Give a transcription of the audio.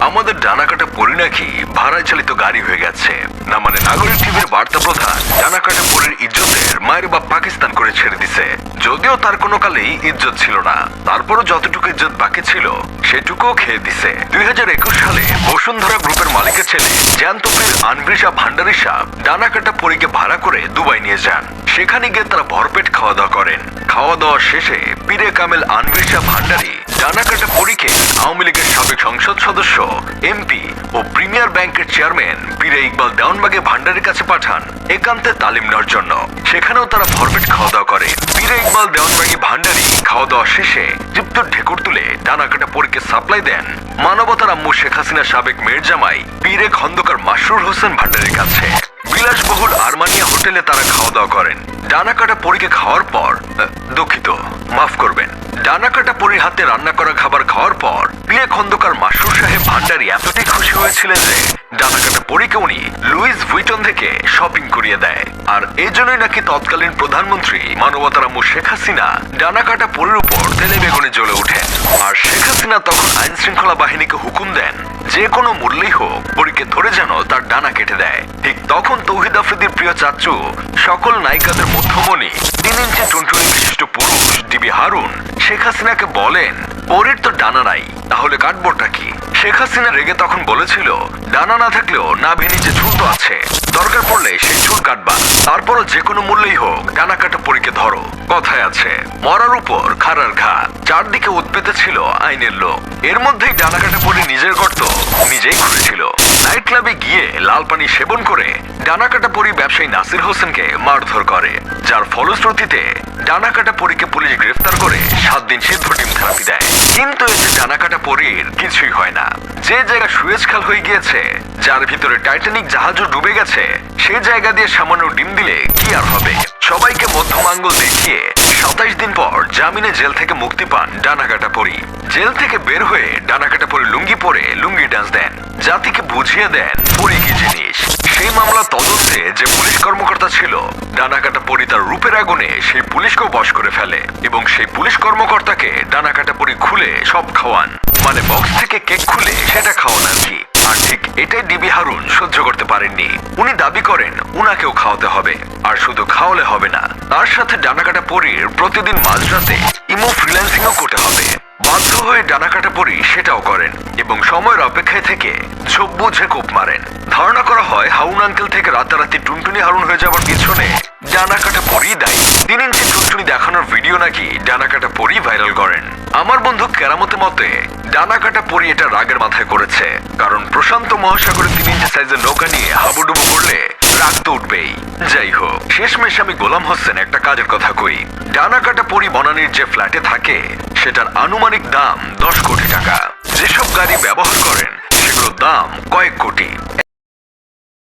আমাদের ডানাকাটা পরি নাকি ভাড়ায় চালিত গাড়ি হয়ে গেছে। না মানে নাগরিক টিভির বার্তা প্রধান ডানাকাটা পরির ইজ্জতের মায়ের বাপ পাকিস্তান করে ছেড়ে দিছে। যদিও তার কোনো কালেই ইজ্জত ছিল না। তারপরও যতটুকু ইজ্জত বাকি ছিল, সেটুকুও খেয়ে দিছে। দুই হাজার একুশ সালে বসুন্ধরা গ্রুপের মালিকের ছেলে জ্যান্তপীর আনবৃষা ভান্ডারী সাহ ডানাকাটা পরিকে ভাড়া করে দুবাই নিয়ে যান। সেখানে গিয়ে তারা ভরপেট খাওয়া দাওয়া করেন। খাওয়া দাওয়া শেষে পীরে কামেল আনবৃষা ভান্ডারী ডানাকাটা পরীকে আওয়ামী লীগের সাবেক সংসদ সদস্য এমপি ও প্রিমিয়ার ব্যাংকের চেয়ারম্যান পীরে ইকবাল দেওয়ানবাগে ভান্ডারের কাছে পাঠান একান্তে তালিম নেওয়ার জন্য। সেখানেও তারা ভরপেট খাওয়া দাওয়া করে। পীরে ইকবাল দেওয়ানবাগি ভান্ডারি খাওয়া দাওয়া শেষে তৃপ্ত ঢেকুর তুলে ডানাকাটা পরীকে সাপ্লাই দেন মানবতার আম্মু শেখ হাসিনা সাবেক মেয়ের জামাই খন্দকার মাসরুর হোসেন ভান্ডারের কাছে। বিলাসবহুল আরমানিয়া হোটেলে তারা খাওয়া দাওয়া করেন। ডানাকাটা পরীকে খাওয়ার পর দুঃখিত, মাফ করবেন। ডানাকাটা পরি হাতে রান্না করা খাবার খাওয়ার পর পীরে খন্দকার মাসুর সাহেব ভান্ডারি এতটাই খুশি হয়েছিলেন যে ডানাকাটা পরীকে উনি লুইস ভুইটন থেকে শপিং করিয়ে দেয়। আর এজন্যই জন্যই নাকি তৎকালীন প্রধানমন্ত্রী মানবতার আম্মু শেখ হাসিনা ডানাকাটা পরীর উপর তেলে বেগুনে জ্বলে ওঠেন। আর শেখ হাসিনা তখন আইন শৃঙ্খলা বাহিনীকে হুকুম দেন যে কোনো মূল্যেই হোক পরীকে ধরে যেন তার ডানা কেটে দেয়। ঠিক তখন তৌহিদ আফ্রিদির প্রিয় চাচু, সকল নায়িকাদের মধ্যমণি, তিন ইঞ্চি টুনটুনি বিশিষ্ট পুরুষ ডিবি হারুন, শেখ হাসিনাকে বলেন, পরীর তো ডানা নাই, তাহলে কাটবোটা কি? শেখ হাসিনা রেগে তখন বলেছিল, ডানা না থাকলেও নাভি নিচে ঝুল তো আছে। দরকার পড়লে সেই ঝুল কাটবা তারপরও যে কোনো মূল্যেই হোক, ডানা কাটা পরীকে ধরো। কথায় আছে, মরার উপর খাড়ার ঘা চারদিকে উৎপেতে ছিল আইনের লোক এর মধ্যেই ডানা কাটা পরি নিজের গর্ত নিজেই খুঁড়েছিল নাইট ক্লাবে গিয়ে লাল পানি সেবন করে ডানা কাটা পরি ব্যবসায়ী নাসির হোসেনকে মারধর করে, যার ফলশ্রুতিতে ডানা কাটা পরীকে পুলিশ গ্রেফতার করে সাত দিন সিদ্ধ ডিম থেরাপি দেয়। কিন্তু এতে ডানা কাটা পরীর কিছুই হয় না। যে জায়গা সুয়েজ খাল হয়ে গিয়েছে, যার ভিতরে টাইটানিক জাহাজও ডুবে গেছে সেই জায়গা দিয়ে সামান্য ডিম দিলে কি আর হবে? সবাইকে মধ্যম মধ্যমাঙ্গল দেখিয়ে সাতাইশ দিন পর জামিনে জেল থেকে মুক্তি পান ডানাকাটা পরি। জেল থেকে বের হয়ে ডানাকাটা পরি লুঙ্গি পরে লুঙ্গি ডান্স দেন। জাতিকে বুঝিয়ে দেন পরি কি জিনিস। সেই মামলা তদন্তে যে পুলিশ কর্মকর্তা ছিল, ডানাকাটা পরি তার রূপের আগুনে সেই পুলিশকেও বশ করে ফেলে এবং সেই পুলিশ কর্মকর্তাকে ডানাকাটা পরি খুলে সব খাওয়ান। মানে বক্স থেকে কেক উনাকেও খাওয়াতে হবে, আর শুধু খাওয়ালে হবে না, তার সাথে ডানাকাটা পরির প্রতিদিন মাঝরাতে ইমো ফ্রিল্যান্সিংও করতে হবে। বাধ্য হয়ে ডানাকাটা পরি সেটাও করেন এবং সময়ের অপেক্ষায় থেকে ঝোপ বুঝে কোপ মারেন। ধারণা করা হয়, হাউন আঙ্কেল থেকে রাতারাতি টুনটুনি হারুন হয়ে যাওয়ার পিছনে ডানাকাটা পরি দায়ী। তিন ইঞ্চি টুনটুনি দেখানোর ভিডিও নাকি ডানাকাটা পরি ভাইরাল করেন। আমার বন্ধু কেরামতে মতে, ডানাকাটা পরি এটা রাগের মাথায় করেছে, কারণ প্রশান্ত মহাসাগরে তিন ইঞ্চি সাইজের নৌকা নিয়ে হাবুডুবু করলে রাগ তো উঠবেই। যাই হোক, শেষমেশ আমি গোলাম হোসেন একটা কাজের কথা কই। ডানাকাটা পরি বনানির যে ফ্ল্যাটে থাকে, সেটার আনুমানিক দাম দশ কোটি টাকা। যেসব গাড়ি ব্যবহার করেন, সেগুলোর দাম কয়েক কোটি।